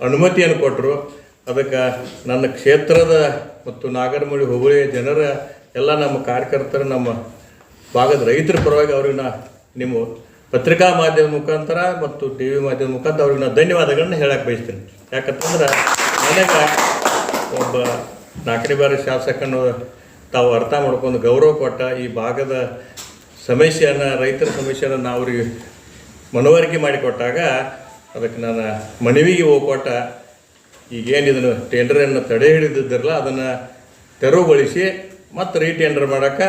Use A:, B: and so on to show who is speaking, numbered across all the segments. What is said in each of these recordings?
A: ಅನುಮತಿಯನ್ನು ಕೊಟ್ಟರು ಅದಕ್ಕೆ ನನ್ನ ಕ್ಷೇತ್ರದ ಮತ್ತು ನಾಗರಮುಳಿ ಹೋಬಳಿಯ ಜನರ ಎಲ್ಲ ನಮ್ಮ ಕಾರ್ಯಕರ್ತರ, ನಮ್ಮ ಭಾಗದ ರೈತರ ಪರವಾಗಿ ಅವ್ರಿಗೆ ನಾ ನಿಮ್ಮ ಪತ್ರಿಕಾ ಮಾಧ್ಯಮದ ಮುಖಾಂತರ ಮತ್ತು ಟಿ ವಿ ಮಾಧ್ಯಮದ ಮುಖಾಂತರ ಅವ್ರಿಗೆ ನಾನು ಧನ್ಯವಾದಗಳನ್ನ ಹೇಳಕ್ಕೆ ಬಯಸ್ತೀನಿ. ಯಾಕಂತಂದ್ರೆ ನನಗೆ ಒಬ್ಬ ನಾಲ್ಕನೇ ಬಾರಿ ಶಾಸಕನು ತಾವು ಅರ್ಥ ಮಾಡ್ಕೊಂಡು ಗೌರವ ಕೊಟ್ಟ ಈ ಭಾಗದ ಸಮಸ್ಯೆಯನ್ನು, ರೈತರ ಸಮಸ್ಯೆಯನ್ನು ನಾವು ಅವ್ರಿಗೆ ಮನವರಿಕೆ ಮಾಡಿಕೊಟ್ಟಾಗ ಅದಕ್ಕೆ ನಾನು ಮನವಿಗೆ ಹೋಗ್ಕೊಟ್ಟ ಈಗೇನು ಇದನ್ನು ಟೆಂಡರನ್ನು ತಡೆ ಹಿಡಿದಿದ್ದಿರಲ್ಲ, ಅದನ್ನು ತೆರವುಗೊಳಿಸಿ ಮತ್ತು ರೀಟೆಂಡರ್ ಮಾಡೋಕ್ಕೆ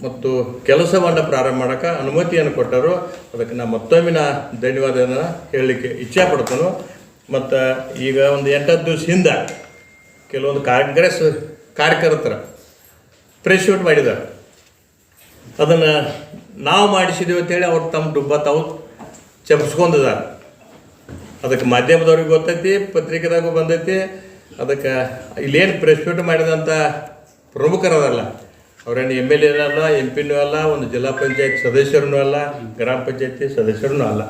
A: ಮತ್ತು ಕೆಲಸವನ್ನು ಪ್ರಾರಂಭ ಮಾಡೋಕ್ಕೆ ಅನುಮತಿಯನ್ನು ಕೊಟ್ಟರು. ಅದಕ್ಕೆ ನಾನು ಮತ್ತೊಮ್ಮೆ ನಾ ಧನ್ಯವಾದನ ಹೇಳಲಿಕ್ಕೆ ಇಚ್ಛೆ ಪಡ್ತಾನು. ಮತ್ತು ಈಗ ಒಂದು ಎಂಟತ್ತು ದಿವಸ ಹಿಂದೆ ಕೆಲವೊಂದು ಕಾಂಗ್ರೆಸ್ ಕಾರ್ಯಕರ್ತರ ಪ್ರೆಸ್ ಶೂಟ್ ಮಾಡಿದ್ದಾರೆ ಅದನ್ನು ನಾವು ಮಾಡಿಸಿದ್ದೀವಿ ಅಂತೇಳಿ ಅವ್ರು ತಮ್ಮ ಡುಬ್ಬ ತಾವು ಚಪ್ಸ್ಕೊಂಡಿದ್ದಾರೆ ಅದಕ್ಕೆ ಮಾಧ್ಯಮದವ್ರಿಗೆ ಗೊತ್ತೈತಿ, ಪತ್ರಿಕೆದಾಗೂ ಬಂದೈತಿ. ಅದಕ್ಕೆ ಇಲ್ಲೇನು ಪ್ರೆಸ್ ಮೀಟ್ ಮಾಡಿದಂಥ ಪ್ರಮುಖರದಲ್ಲ. ಅವರೇನು ಎಂ ಎಲ್ ಎನಲ್ಲ ಅಲ್ಲ ಎಂ ಪಿನೂ ಅಲ್ಲ, ಒಂದು ಜಿಲ್ಲಾ ಪಂಚಾಯತ್ ಸದಸ್ಯರೂ ಅಲ್ಲ, ಗ್ರಾಮ ಪಂಚಾಯತಿ ಸದಸ್ಯರೂ ಅಲ್ಲ.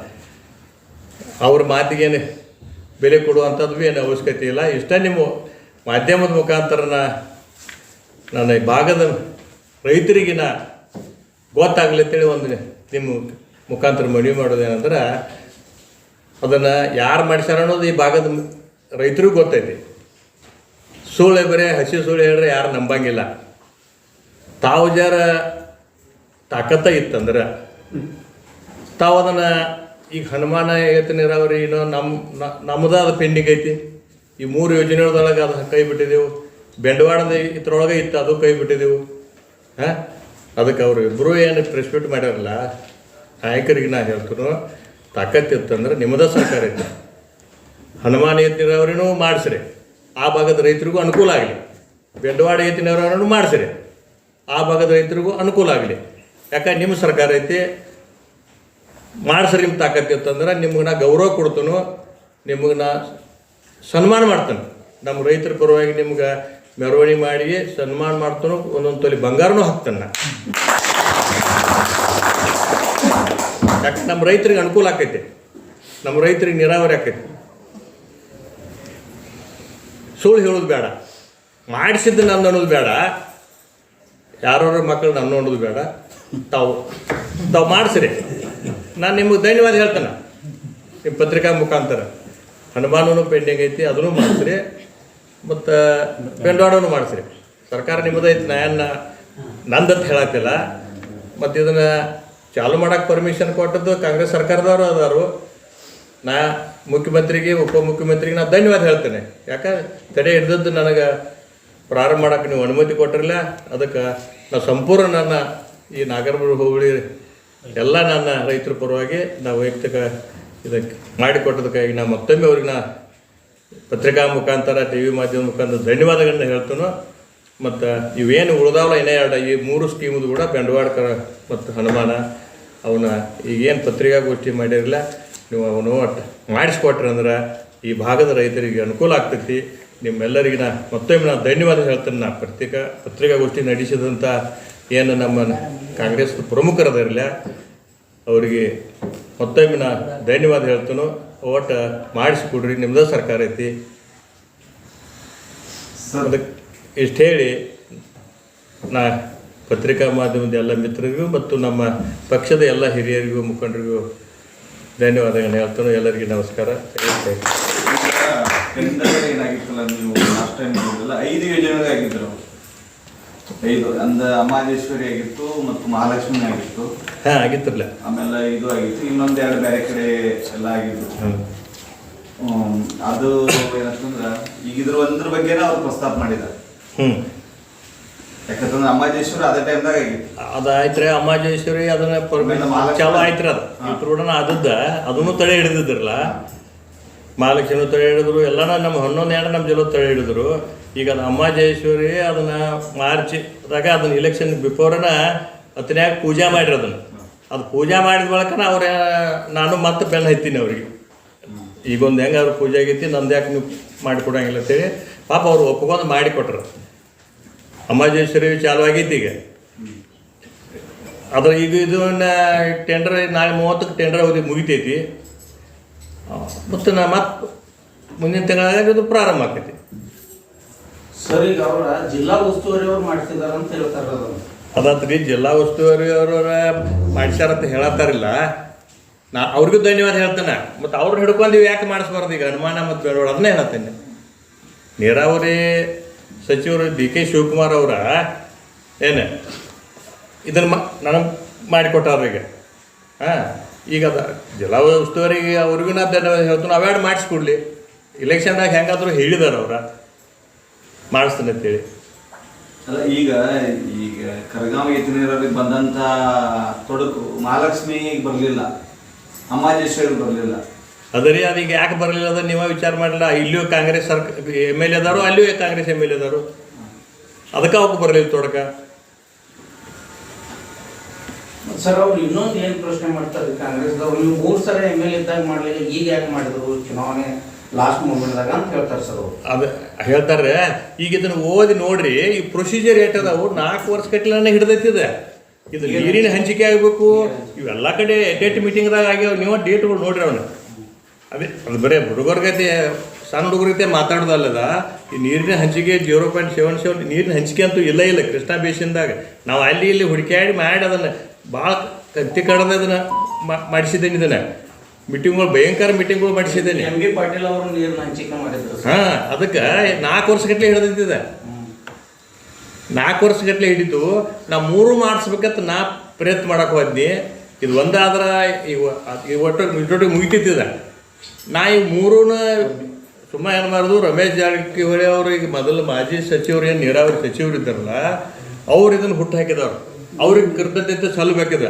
A: ಅವ್ರ ಮಾತಿಗೇನು ಬೆಲೆ ಕೊಡುವಂಥದ್ದು ಏನು ಅವಶ್ಯಕತೆ ಇಲ್ಲ. ಇಷ್ಟೇ ನಿಮ್ಮ ಮಾಧ್ಯಮದ ಮುಖಾಂತರ ನನ್ನ ಈ ಭಾಗದ ರೈತರಿಗಿನ ಗೊತ್ತಾಗಲಿ ಅಂತೇಳಿ ಒಂದು ನಿಮ್ಮ ಮುಖಾಂತರ ಮನವಿ ಮಾಡೋದೇನಂದ್ರೆ ಅದನ್ನು ಯಾರು ಮಾಡಿಸ್ಯಾರ ಅನ್ನೋದು ಈ ಭಾಗದ ರೈತರಿಗೂ ಗೊತ್ತೈತಿ. ಸುಳ್ಳು ಬರೀ, ಹಸಿ ಸುಳ್ಳು ಹೇಳ್ರೆ ಯಾರು ನಂಬಂಗಿಲ್ಲ. ತಾವು ಜರ ತಾಕತ್ತ ಇತ್ತಂದ್ರೆ ತಾವು ಅದನ್ನು ಈಗ ಹನುಮಾನ ಏತ ನೀರಾವರಿ ಏನೋ ನಮ್ಮ ಅದು ಪೆಂಡಿಂಗ್ ಐತಿ. ಈ ಮೂರು ಯೋಜನೆಗಳೊಳಗೆ ಅದು ಕೈ ಬಿಟ್ಟಿದ್ದೆವು ಬೆಂಡವಾಡದ ಇದ್ರೊಳಗೆ ಇತ್ತು ಅದು ಕೈ ಬಿಟ್ಟಿದ್ದೆವು ಹಾಂ? ಅದಕ್ಕೆ ಅವರು ಇಬ್ಬರೂ ಏನು ಪ್ರೆಸ್ಪೆಕ್ಟ್ ಮಾಡ್ಯಾರಲ್ಲ? ನಾಯಕರಿಗೆ ನಾ ಹೇಳ್ತೀನಿ ತಾಕತ್ತು ಇತ್ತಂದ್ರೆ ನಿಮ್ಮದ ಸರ್ಕಾರ ಇದೆ ಹನುಮಾನ ಏತ ನೀರಾವರಿನೂ ಮಾಡಿಸ್ರಿ. ಆ ಭಾಗದ ರೈತರಿಗೂ ಅನುಕೂಲ ಆಗಲಿ. ಬೆಡ್ವಾಡ ಎತ್ತಿನವರನ್ನು ಮಾಡಿಸ್ರಿ. ಆ ಭಾಗದ ರೈತರಿಗೂ ಅನುಕೂಲ ಆಗಲಿ. ಯಾಕೆ ನಿಮ್ಮ ಸರ್ಕಾರ ಐತಿ, ಮಾಡಿಸ್ರಿ ನಿಮ್ಮ ತಾಕತ್ತು ಇತ್ತಂದ್ರೆ ನಿಮ್ಗೆ ನಾ ಗೌರವ ಕೊಡ್ತೇನೆ ನಿಮಗೆ ನಾ ಸನ್ಮಾನ ಮಾಡ್ತೇನೆ. ನಮ್ಮ ರೈತರ ಪರವಾಗಿ ನಿಮ್ಗೆ ಮೆರವಣಿಗೆ ಮಾಡಿ ಸನ್ಮಾನ ಮಾಡ್ತಾನು, ಒಂದೊಂದು ತೊಲಿ ಬಂಗಾರನೂ ಹಾಕ್ತಾನೆ. ನಾ ಯಾಕೆ ನಮ್ಮ ರೈತರಿಗೆ ಅನುಕೂಲ ಆಕೈತೆ. ನಮ್ಮ ರೈತರಿಗೆ ನೀರಾವರಿ ಆಕೈತಿ. ಸುಳ್ಳು ಹೇಳೋದು ಬೇಡ. ಮಾಡಿಸಿದ್ದು ನಂದು ಅನ್ನೋದು ಬೇಡ. ಯಾರವ್ರ ಮಕ್ಕಳು ನನ್ನ ಅನ್ನೋದು ಬೇಡ. ತಾವು ತಾವು ಮಾಡಿಸ್ರಿ. ನಾನು ನಿಮಗೆ ಧನ್ಯವಾದ ಹೇಳ್ತೇನೆ. ನಿಮ್ಮ ಪತ್ರಿಕಾ ಮುಖಾಂತರ. ಹನುಮಾನೂ ಪೆಂಡಿಂಗ್ ಐತಿ, ಅದನ್ನು ಮಾಡಿಸ್ರಿ. ಮತ್ತು ಬೆಂಡವಾಡನು ಮಾಡಿಸ್ರಿ. ಸರ್ಕಾರ ನಿಮ್ಮದೈತಿ ನಾಯನ್ನ ನಂದಂತ ಹೇಳತ್ತಿಲ್ಲ. ಮತ್ತು ಇದನ್ನು ಚಾಲು ಮಾಡಕ್ಕೆ ಪರ್ಮಿಷನ್ ಕೊಟ್ಟದ್ದು ಕಾಂಗ್ರೆಸ್ ಸರ್ಕಾರದವರು ಅದಾರು. ನಾ ಮುಖ್ಯಮಂತ್ರಿಗೆ, ಉಪಮುಖ್ಯಮಂತ್ರಿಗೆ ನಾ ಧನ್ಯವಾದ ಹೇಳ್ತೇನೆ. ಯಾಕೆ? ತಡೆ ಹಿಡ್ದದ್ದು ನನಗೆ ಪ್ರಾರಂಭ ಮಾಡೋಕೆ ನೀವು ಅನುಮತಿ ಕೊಟ್ಟಿರಲಿಲ್ಲ ಅದಕ್ಕೆ ನಾ ಸಂಪೂರ್ಣ ನನ್ನ ಈ ನಾಗರಬೂರು ಹೋಬಳಿ ಎಲ್ಲ ನನ್ನ ರೈತರ ಪರವಾಗಿ ನಾ ವೈಯಕ್ತಿಕ ಇದಕ್ಕೆ ಮಾಡಿಕೊಟ್ಟದಕ್ಕಾಗಿ ನಾ ಮತ್ತೊಮ್ಮೆ ಅವ್ರಿಗೆ ನಾ ಪತ್ರಿಕಾ ಮುಖಾಂತರ ಟಿ ವಿ ಮಾಧ್ಯಮ ಮುಖಾಂತರ ಧನ್ಯವಾದಗಳನ್ನ ಹೇಳ್ತಾನು. ಮತ್ತು ಇವೇನು ಉಳಿದಾವಲ್ಲ ಇನ್ನೇ ಎರಡು ಈ ಮೂರು ಸ್ಕೀಮದು ಕೂಡ ಬೆಂಡವಾಡ್ಕರ ಮತ್ತು ಹನುಮಾನ ಅವನ್ನ ಈಗೇನು ಪತ್ರಿಕಾಗೋಷ್ಠಿ ಮಾಡಿರಲಿಲ್ಲ ನೀವು ಅವನು ಒಟ್ಟು ಮಾಡಿಸ್ಕೊಟ್ರಿ ಅಂದ್ರೆ ಈ ಭಾಗದ ರೈತರಿಗೆ ಅನುಕೂಲ ಆಗ್ತೈತಿ. ನಿಮ್ಮೆಲ್ಲರಿಗೆ ನಾ ಮತ್ತೊಮ್ಮೆ ನಾನು ಧನ್ಯವಾದ ಹೇಳ್ತೇನೆ. ನಾ ಪತ್ರಿಕಾ ಪತ್ರಿಕಾಗೋಷ್ಠಿ ನಡೆಸಿದಂಥ ಏನು ನಮ್ಮ ಕಾಂಗ್ರೆಸ್ ಪ್ರಮುಖರದಿರಲಿಲ್ಲ ಅವರಿಗೆ ಮತ್ತೊಮ್ಮೆ ನಾ ಧನ್ಯವಾದ ಹೇಳ್ತೇನೆ. ಒಟ್ಟು ಮಾಡಿಸ್ಕೊಡ್ರಿ. ನಿಮ್ಮದೇ ಸರ್ಕಾರ ಐತಿ. ಅದಕ್ಕೆ ಇಷ್ಟು ಹೇಳಿ ನಾ ಪತ್ರಿಕಾ ಮಾಧ್ಯಮದ ಎಲ್ಲ ಮಿತ್ರರಿಗೂ ಮತ್ತು ನಮ್ಮ ಪಕ್ಷದ ಎಲ್ಲ ಹಿರಿಯರಿಗೂ ಮುಖಂಡರಿಗೂ ಧನ್ಯವಾದಗಳನ್ನ ಹೇಳ್ತಾನೆ. ಎಲ್ಲರಿಗೂ ನಮಸ್ಕಾರ.
B: ಏನಾಗಿತ್ತಲ್ಲ ನೀವು ಲಾಸ್ಟ್ ಟೈಮ್ ಐದು ಯೋಜನೆಗಳು ಆಗಿದ್ರು. ಐದು ಅಂದ ಅಮಾದೇಶ್ವರಿ ಆಗಿತ್ತು ಮತ್ತು ಮಹಾಲಕ್ಷ್ಮಿ ಆಗಿತ್ತು.
A: ಹಾಂ
B: ಆಮೇಲೆ ಇದು ಆಗಿತ್ತು. ಇನ್ನೊಂದು ಎರಡು ಬೇರೆ ಕಡೆ ಎಲ್ಲ ಆಗಿದ್ದು ಅದು ಏನಂತಂದ್ರೆ ಈಗ ಇದ್ರ ಒಂದ್ರ ಬಗ್ಗೆನೇ ಅವ್ರು ಪ್ರಸ್ತಾಪ ಮಾಡಿದ್ದಾರೆ.
A: ಹ್ಞೂ
B: ಯಾಕಂತಂದ್ರೆ ಅಮಾದೇಶ್ವರಿ ಅದೇ ಟೈಮ್ದಾಗ ಆಗಿತ್ತು
A: ಅದು ಆಯ್ತು ಅಮ್ಮಾಜೇಶ್ವರಿ ಅದನ್ನ ಪರ್ಮಿಷನ್ ಚಾಲು ಆಯ್ತ್ರಿ ಅದು.
B: ಹಾ.
A: ಅದದ್ದ ಆದದ್ದ ಅದನ್ನು ತಡೆ ಹಿಡಿದಿದ್ರಲ್ಲ ಮಹಾಲಕ್ಷ್ಮಿ ತಡೆ ಹಿಡಿದ್ರು ಎಲ್ಲನ ನಮ್ಮ ಹನ್ನೊಂದು ಎರಡು ನಮ್ಮ ಜಲ ತಡೆ ಹಿಡಿದ್ರು. ಈಗ ಅದು ಅಮ್ಮಾಜೇಶ್ವರಿ ಅದನ್ನ ಮಾರ್ಚ್ದಾಗ ಅದನ್ನ ಇಲೆಕ್ಷನ್ ಬಿಫೋರ್ನ ಹತ್ತನ್ಯಾಗ ಪೂಜೆ ಮಾಡಿರಿ ಅದನ್ನ. ಅದು ಪೂಜೆ ಮಾಡಿದ ಬಳಿಕ ಅವ್ರ ನಾನು ಮತ್ತೆ ಬೆನ್ನ ಹೈತೀನಿ ಅವ್ರಿಗೆ. ಈಗೊಂದು ಹೆಂಗೆ ಅವ್ರ ಪೂಜೆ ಆಗೈತಿ ನಂದು ಯಾಕೆ ನೀವು ಮಾಡಿಕೊಡಂಗಿಲ್ಲ ಅಂತೇಳಿ ಪಾಪ ಅವ್ರು ಒಪ್ಕೊಂಡು ಮಾಡಿಕೊಟ್ರು ಅಮ್ಮಾಜೇಶ್ವರಿ ಚಾಲು ಆಗೈತಿ ಈಗ. ಅದ್ರ ಇದು ಇದನ್ನ ಟೆಂಡರ್ ನಾಳೆ ಮೂವತ್ತಕ್ಕೆ ಟೆಂಡರ್ ಅವಧಿ ಮುಗಿತೈತಿ. ಮತ್ತು ನಾ ಮತ್ತೆ ಮುಂದಿನ ತಿಂಗಳಾಗ ಇದು ಪ್ರಾರಂಭ ಆಕೈತಿ.
C: ಸರ್ ಈಗ ಅವರ ಜಿಲ್ಲಾ ಉಸ್ತುವಾರಿ ಅವ್ರು ಮಾಡ್ತಿದಾರ ಅಂತ ಹೇಳ್ತಾರೆ
A: ಅದಾತ್ರಿ ಜಿಲ್ಲಾ ಉಸ್ತುವಾರಿ ಅವರ ಮಾಡಿಸ್ಯಾರ ಅಂತ ಹೇಳತ್ತಾರಿಲ್ಲ. ನಾ ಅವ್ರಿಗೂ ಧನ್ಯವಾದ ಹೇಳ್ತೇನೆ. ಮತ್ತು ಅವ್ರನ್ನ ಹಿಡ್ಕೊಂಡು ಯಾಕೆ ಮಾಡಿಸ್ಬಾರ್ದು ಈಗ? ಅನುಮಾನ ಮತ್ತು ಬೇಡವಾಡ ಅದನ್ನೇ ಹೇಳ್ತೇನೆ. ನೀರಾವರಿ ಸಚಿವರು ಡಿ ಕೆ ಶಿವಕುಮಾರ್ ಅವರ, ಏನು? ಇದನ್ನು ನನಗೆ ಮಾಡಿಕೊಟ್ಟಾರ ಈಗ ಹಾಂ ಈಗ ಅದ, ಜಿಲ್ಲಾ ಉಸ್ತುವಾರಿಗೆ ಅವ್ರಿಗೂ ನಾ ಹೇಳ್ತೀನಿ. ಅವಾರ್ಡ್ ಮಾಡಿಸ್ಕೊಡ್ಲಿ. ಇಲೆಕ್ಷನ್ದಾಗ ಹೆಂಗಾದರೂ ಹೇಳಿದಾರೆ ಅವ್ರ. ಮಾಡಿಸ್ತಾನೆ ಅಂತೇಳಿ.
B: ಅಲ್ಲ, ಈಗ ಈಗ ಕರಗಾವಿ ಯತಿನೀರವ್ರಿಗೆ ಬಂದಂಥ ತೊಡಕು ಮಹಾಲಕ್ಷ್ಮಿಗೆ ಬರಲಿಲ್ಲ. ಅಮ್ಮಾಜೇಶ್ವರಿಗೆ ಬರಲಿಲ್ಲ.
A: ಅದರಿ ಅದೀಗ ಯಾಕೆ ಬರಲಿಲ್ಲ ಅದ ನೀವೇ ವಿಚಾರ ಮಾಡಲಿಲ್ಲ ಇಲ್ಲಿಯೂ ಕಾಂಗ್ರೆಸ್ ಸರ್ಕ ಎಂ ಎಲ್ ಎದಾರು ಅಲ್ಲಿಯೂ ಕಾಂಗ್ರೆಸ್ ಎಂ ಎಲ್ ಎದಾರು ಅದಕ್ಕೆ ಅವಕ್ಕೆ ಬರಲಿಲ್ಲ ತೊಡಕ.
C: ಸರ್ ಅವ್ರು ಇನ್ನೊಂದು ಏನು ಪ್ರಶ್ನೆ ಮಾಡ್ತಾರೆ ಕಾಂಗ್ರೆಸ್ದವ್ರು ನೀವು ಮೂರು ಸಲ ಎಂ ಎಲ್ ಇದ್ದಾಗ ಮಾಡಲಿಲ್ಲ ಈಗ ಯಾಕೆ ಮಾಡಿದ್ರು ಚುನಾವಣೆ ಲಾಸ್ಟ್ ಮೂಮೆಂಟ್ದಾಗ ಅಂತ ಹೇಳ್ತಾರೆ ಸರ್ ಅವರು.
A: ಅದು ಹೇಳ್ತಾರೆ ಈಗ ಇದನ್ನು ಓದಿ ನೋಡ್ರಿ ಈ ಪ್ರೊಸೀಜರ್ ಏಟದವು ನಾಲ್ಕು ವರ್ಷ ಕಟ್ಲನ್ನ ಹಿಡ್ದೈತಿದೆ. ಇದು ನೀರಿನ ಹಂಚಿಕೆ ಆಗಬೇಕು ಇವೆಲ್ಲ ಕಡೆ ಡೇಟ್ ಮೀಟಿಂಗ್ದಾಗ ಆಗ್ಯಾವ ನೀವು ಡೇಟ್ಗಳು ನೋಡ್ರಿ ಅವನು. ಅದೇ ಅದು ಬರೀ ಹುಡುಗರ್ಗತೆ ಸಣ್ಣ ಹುಡುಗರಿಗೆ ಮಾತಾಡೋದಲ್ಲದ ಈ ನೀರಿನ ಹಂಚಿಕೆ ಜೀರೋ ಪಾಯಿಂಟ್ ಸೆವೆನ್ ಸೆವೆನ್ ನೀರಿನ ಹಂಚಿಕೆ ಅಂತೂ ಇಲ್ಲ ಇಲ್ಲ ಕೃಷ್ಣಾ ಬೇಸಿನ್ದಾಗ ನಾವು ಅಲ್ಲಿ ಇಲ್ಲಿ ಹುಡುಕಾಡಿ ಮಾಡಿ ಅದನ್ನು ಭಾಳ ಕತ್ತಿ ಕಡದ ಅದನ್ನು ಮಾಡಿಸಿದ್ದೇನೆ ಇದನ್ನು. ಮೀಟಿಂಗ್ಗಳು ಭಯಂಕರ ಮೀಟಿಂಗ್ಗಳು ಮಾಡಿಸಿದ್ದೇನೆ.
C: ಎಂ ಬಿ ಪಾಟೀಲ್ ಅವರು ನೀರಿನ ಹಂಚಿಕೆ ಮಾಡಿದ್ರು
A: ಹಾಂ ಅದಕ್ಕೆ ನಾಲ್ಕು ವರ್ಷಗಟ್ಟಲೆ ಹಿಡಿದಿದ್ದ ನಾಲ್ಕು ವರ್ಷಗಟ್ಟಲೆ ಹಿಡಿದು ನಾ ಮೂರು ಮಾಡಿಸ್ಬೇಕಂತ ನಾ ಪ್ರಯತ್ನ ಮಾಡಕ್ಕೆ ಹೋದ್ನಿ. ಇದು ಒಂದಾದ್ರೆ ಈಗ ಈಗ ಒಟ್ಟು ಮುಗಿತಿದ್ದ ನಾ ಈ ಮೂರೂ ಸುಮ್ಮ ಏನು ಮಾಡೋದು? ರಮೇಶ್ ಜಾರಕಿಹೊಳಿ ಅವ್ರಿಗೆ ಮೊದಲು ಮಾಜಿ ಸಚಿವರು ಏನು ನೀರಾವರಿ ಸಚಿವರು ಇದ್ದಾರಲ್ಲ, ಅವ್ರು ಇದನ್ನು ಹುಟ್ಟು ಹಾಕಿದವ್ರು. ಅವ್ರಿಗೆ ಕೃತಜ್ಞತೆ ಸಲ್ಲಬೇಕಿದೆ.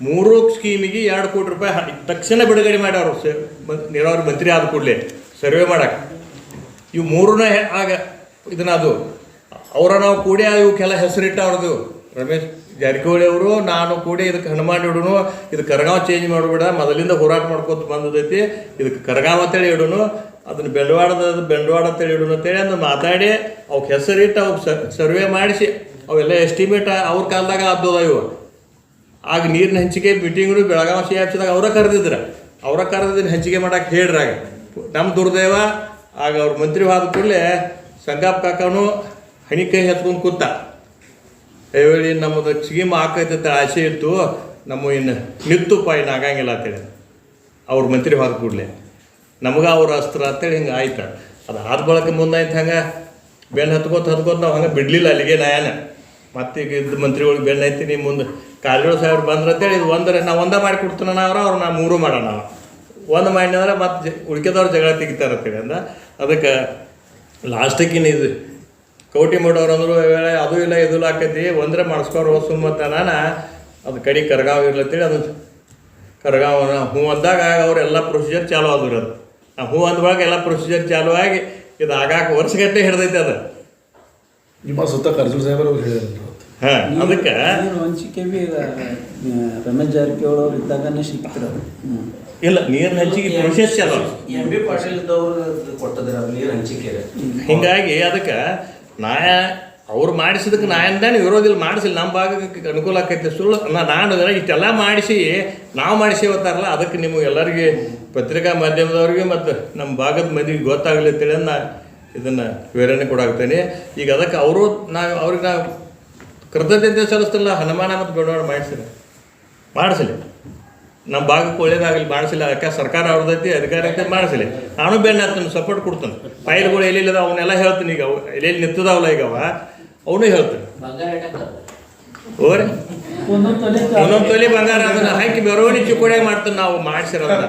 A: ಮೂರು ಸ್ಕೀಮಿಗೆ ಎರಡು ಕೋಟಿ ರೂಪಾಯಿ ತಕ್ಷಣ ಬಿಡುಗಡೆ ಮಾಡ್ಯಾವ್ರು ಸ- ಮ- ನೀರಾವರಿ ಮಂತ್ರಿ ಆದ ಕೂಡಲೇ, ಸರ್ವೆ ಮಾಡಕ್ಕೆ ಇವು ಮೂರನೇ ಆಗ ಇದನ್ನ ಅದು. ಅವರ ನಾವು ಕೂಡಿ ಇವಕ್ಕೆಲ್ಲ ಹೆಸರಿಟ್ಟ ಅವ್ರದ್ದು ರಮೇಶ್ ಜಾರಕಿಹೊಳಿ ಅವರು, ನಾನು ಕೂಡ ಇದಕ್ಕೆ ಹನುಮಾನ್ ಇಡೋನು ಇದು ಕರಗಾವ್ ಚೇಂಜ್ ಮಾಡಬೇಡ, ಮೊದಲಿಂದ ಹೋರಾಟ ಮಾಡ್ಕೊತ ಬಂದದೈತಿ, ಇದಕ್ಕೆ ಕರಗಾವ್ ಅಂತೇಳಿ ಇಡೋನು ಅದನ್ನು ಬೆಂಡವಾಡದ ಬೆಂಡವಾಡ ಅಂತೇಳಿ ಇಡೋನು ಅಂತೇಳಿ ಅದನ್ನು ಮಾತಾಡಿ ಅವಕ್ಕೆ ಹೆಸರಿಟ್ಟು ಅವ್ಕೆ ಸರ್ವೆ ಮಾಡಿಸಿ, ಅವೆಲ್ಲ ಎಸ್ಟಿಮೇಟ್ ಅವ್ರ ಕಾಲದಾಗ ಆದ್ದದ ಇವು. ಆಗ ನೀರಿನ ಹಂಚಿಕೆ ಮೀಟಿಂಗ್ನು ಬೆಳಗಾವಿ ಸಿ ಆಫೀಸ್ದಾಗ ಅವರ ಕರೆದಿದ್ರು. ಅವರ ಕರೆದಿದ್ದನ್ನು ಹಂಚಿಕೆ ಮಾಡಕ್ಕೆ ಹೇಳ್ರಾಗ ನಮ್ಮ ದುರ್ದೈವ, ಆಗ ಅವ್ರ ಮಂತ್ರಿ ಕೂಡಲೇ ಸಂಗಾಪ್ ಕಾಕನು ಹಣಿಕೈ ಹಚ್ಕೊಂಡು ಕೂತ. ಹೇಳಿ ನಮ್ಮದು ಸ್ಕೀಮ್ ಹಾಕೈತೆ ಅಂತ ಆಸೆ ಇತ್ತು, ನಮ್ಮ ಇನ್ನು ನಿತ್ತುಪ್ಪ ಇನ್ನು ಆಗಂಗಿಲ್ಲ ಅಂತೇಳಿ. ಅವ್ರ ಮಂತ್ರಿ ಹೋದ ಕೂಡಲೇ. ನಮಗೆ ಅವ್ರ ಅಸ್ತ್ರ ಅಂತೇಳಿ ಹಿಂಗೆ ಆಯ್ತು. ಅದು ಆದ ಬಳಕ ಮುಂದಾಯ್ತು ಹಂಗೆ. ಬೆನ್ನು ಹತ್ಕೋತ ಹತ್ಕೊತ ನಾವು ಹಂಗೆ ಬಿಡಲಿಲ್ಲ ಅಲ್ಲಿಗೆ ನಯನ. ಮತ್ತೆ ಈಗ ಇದ್ದ ಮಂತ್ರಿಗಳಿಗೆ ಬೆನ್ನು ಐತಿ ನೀವು ಮುಂದೆ ಕಾಲೇಳು ಸಾಹೇಬ್ರು ಬಂದ್ರೆ ಅಂತೇಳಿ ಇದು ಒಂದರೆ ನಾವು ಒಂದೇ ಮಾಡಿ ಕೊಡ್ತಾನ ಅವ್ರ, ಅವ್ರು ನಾ ಮೂರು ಮಾಡೋಣ ನಾವು. ಒಂದು ಮಾಡಿದ್ರೆ ಮತ್ತೆ ಜ ಉಳ್ಕೆದವ್ರು ಜಗಳ ತೆಗಿತಾರೆ ಅಂತೇಳಿ ಅಂದ. ಅದಕ್ಕೆ ಲಾಸ್ಟಿಗೆ ಇದು ಕೌಟಿ ಮಾಡೋರು ಅಂದರು ವೇಳೆ ಅದು ಇಲ್ಲ ಇದು ಇಲ್ಲ ಆಕೈತಿ ಒಂದ್ರೆ ಮಾಡಿಸ್ಕೊರು ಸುಮ್ಮತ್ತ ನಾನು? ಅದು ಕಡೆ ಕರ್ಗಾವ್ ಇರ್ಲತ್ತೇಳಿ ಅದು ಕರಗಾವನ. ಹೂ ಅಂದಾಗ ಅವರೆಲ್ಲ ಪ್ರೊಸೀಜರ್ ಚಾಲು ಆದ್ರು ಅದು ಆ ಹೂ ಅಂದವಾಗ ಎಲ್ಲ ಪ್ರೊಸೀಜರ್ ಚಾಲು ಆಗಿ ಇದು ಆಗಾಕ ವರ್ಷಗಟ್ಟಲೆ ಹಿಡ್ದೈತೆ ಅದು.
D: ನಿಮ್ಮ ಸುತ್ತ ಕರ್ಜು ಸಾಹೇಬರು ಅವ್ರು ಹೇಳಿದ್ರು
A: ಹಾಂ ಅದಕ್ಕೆ?
E: ಆ, ರಮೇಶ್ ಜಾರಕಿಹೊಳಿ ಅವ್ರು ಇದ್ದಾಗನೇ ಸಿಕ್ತಿರೋದು.
A: ಇಲ್ಲ ನೀರಿನ ಹಂಚಿಕೆ ಪ್ರೊಸೆಸ್ ಚಾಲು.
C: ಎಂ ಬಿ ಪಾಟೀಲ್ ಇದ್ದವ್ರು ಕೊಟ್ಟದ್ರ ನೀರು ಹಂಚಿಕೆ
A: ಹಿಂಗಾಗಿ ಅದಕ್ಕೆ ನ್ಯಾಯ ಅವ್ರು ಮಾಡಿಸಿದಕ್ಕೆ ನಾನು ವಿರೋಧಿಲ್ಲ ಮಾಡಿಸಿಲ್ಲ. ನಮ್ಮ ಭಾಗಕ್ಕೆ ಅನುಕೂಲ ಆಕೈತೆ ಸುಳ್ಳು. ನಾನು ಇಷ್ಟೆಲ್ಲ ಮಾಡಿಸಿ, ನಾವು ಮಾಡಿಸಿ ಓದ್ತಾರಲ್ಲ ಅದಕ್ಕೆ ನಿಮಗೆ ಎಲ್ಲರಿಗೆ ಪತ್ರಿಕಾ ಮಾಧ್ಯಮದವ್ರಿಗೆ ಮತ್ತು ನಮ್ಮ ಭಾಗದ ಮಂದಿಗೆ ಗೊತ್ತಾಗಲಿ ಅಂತೇಳಿ ನಾ ಇದನ್ನು ವಿವರಣೆ ಕೊಡಾಗ್ತೇನೆ ಈಗ ಅದಕ್ಕೆ ಅವರು ನಾವು ಅವ್ರಿಗೆ ನಾವು ಕೃತಜ್ಞತೆ ಸಲ್ಲಿಸ್ತಿಲ್ಲ, ಹನುಮಾನ ಮತ್ತು ಬೆಳವಣಿಗೆ ಮಾಡಿಸಿಲ್ಲ. ಮಾಡಿಸಲಿ. ನಮ್ಮ ಭಾಗಕ್ಕೆ ಒಳ್ಳೇದಾಗಲಿ, ಮಾಡಿಸಿಲ್ಲ ಅದಕ್ಕೆ ಸರ್ಕಾರ ಅವ್ರದೈತಿ ಅಧಿಕಾರ ಐತಿ ಮಾಡಿಸಲಿ ನಾನು ಬೆನ್ನ ಹತ್ತಿನ ಸಪೋರ್ಟ್ ಕೊಡ್ತಾನೆ. ಫೈಲ್ಗಳು ಎಲ್ಲಿಲ್ಲದ ಅವನ್ನೆಲ್ಲ ಹೇಳ್ತೀನಿ ಈಗ. ಎಲ್ಲೆಲ್ಲಿ ನಿಂತದಾವಲ್ಲ ಈಗ ಅವ, ಅವನು ಹೇಳ್ತಾನೆ. ಓರಿ
E: ಒಂದೊಂದ್ ತೊಲೆ
A: ಬಂಗಾರ ಅದನ್ನ ಹಾಕಿ ಬೆರವಣಿ ಚಿಕ್ಕೋಡಿಯಾಗಿ ಮಾಡ್ತಾನೆ ನಾವು ಮಾಡಿಸಿರೋದ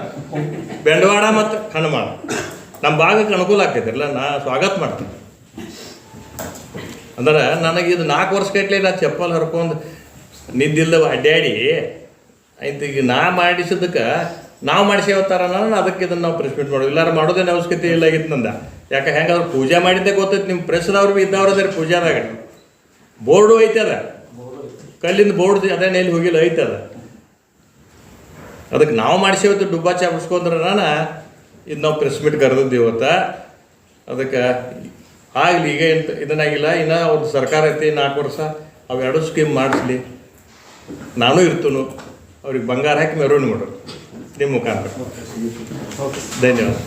A: ಬೆಂಡವಾಡ ಮತ್ತು ಹನುಮಾನ. ನಮ್ಮ ಭಾಗಕ್ಕೆ ಅನುಕೂಲ ಆಗ್ತೈತಿರಲ್ಲ ನಾ ಸ್ವಾಗತ ಮಾಡ್ತೀನಿ. ಅಂದ್ರೆ ನನಗೆ ಇದು ನಾಲ್ಕು ವರ್ಷ ಕಟ್ಲಿ ನಾ ಚಪ್ಪಲ್ ಹರ್ಕೊಂಡು ನಿದ್ದಿಲ್ದವ ಅಡ್ಡಾಡಿ ಆಯ್ತು, ಈಗ ನಾ ಮಾಡಿಸಿದ್ದಕ್ಕೆ, ನಾವು ಮಾಡಿಸ್ಯಾವತ್ತಾರ ನಾನು ಅದಕ್ಕೆ ಇದನ್ನು ನಾವು ಪ್ರೆಸ್ ಮೀಟ್ ಮಾಡೋದು. ಇಲ್ಲಾರ ಮಾಡೋದೇನು ಅವಶ್ಯಕತೆ ಇಲ್ಲ ಆಗಿತ್ತು ನಂದ. ಯಾಕೆ, ಹೆಂಗಾದ್ರೆ ಪೂಜೆ ಮಾಡಿದ್ದೆ ಗೊತ್ತೈತೆ ನಿಮ್ಮ ಪ್ರೆಸ್ದವ್ರು ಭೀ ಇದ್ದವ್ರು ಅದೇ ಪೂಜಾದಾಗ. ಬೋರ್ಡು ಐತೆ ಅದ. ಕಲ್ಲಿಂದ ಬೋರ್ಡ್ ಅದೇ ಎಲ್ಲಿ ಹೋಗಿಲ್ಲ, ಐತೆ ಅದ. ಅದಕ್ಕೆ ನಾವು ಮಾಡಿಸಿವತ್ತು ಡುಬ್ಬಾ ಚಾಪಿಸ್ಕೊಂಡ್ರೆ ನಾನು ಇದು ನಾವು ಪ್ರೆಸ್ ಮೀಟ್ ಕರೆದಿದ್ದು ಇವತ್ತ. ಅದಕ್ಕೆ ಆಗಲಿ, ಈಗ ಎಂತ ಇದನ್ನಾಗಿಲ್ಲ, ಇನ್ನು ಅವ್ರದ್ದು ಸರ್ಕಾರ ಐತಿ, ನಾಲ್ಕು ವರ್ಷ, ಅವೆರಡು ಸ್ಕೀಮ್ ಮಾಡಿಸ್ಲಿ. ನಾನು ಇರ್ತನು. ಅವ್ರಿಗೆ ಬಂಗಾರ ಹಾಕಿ ಮೆರವಣಿಗೆ ಮಾಡೋರು. ನಿಮ್ಮ ಮುಖಾಂತರ. ಧನ್ಯವಾದ.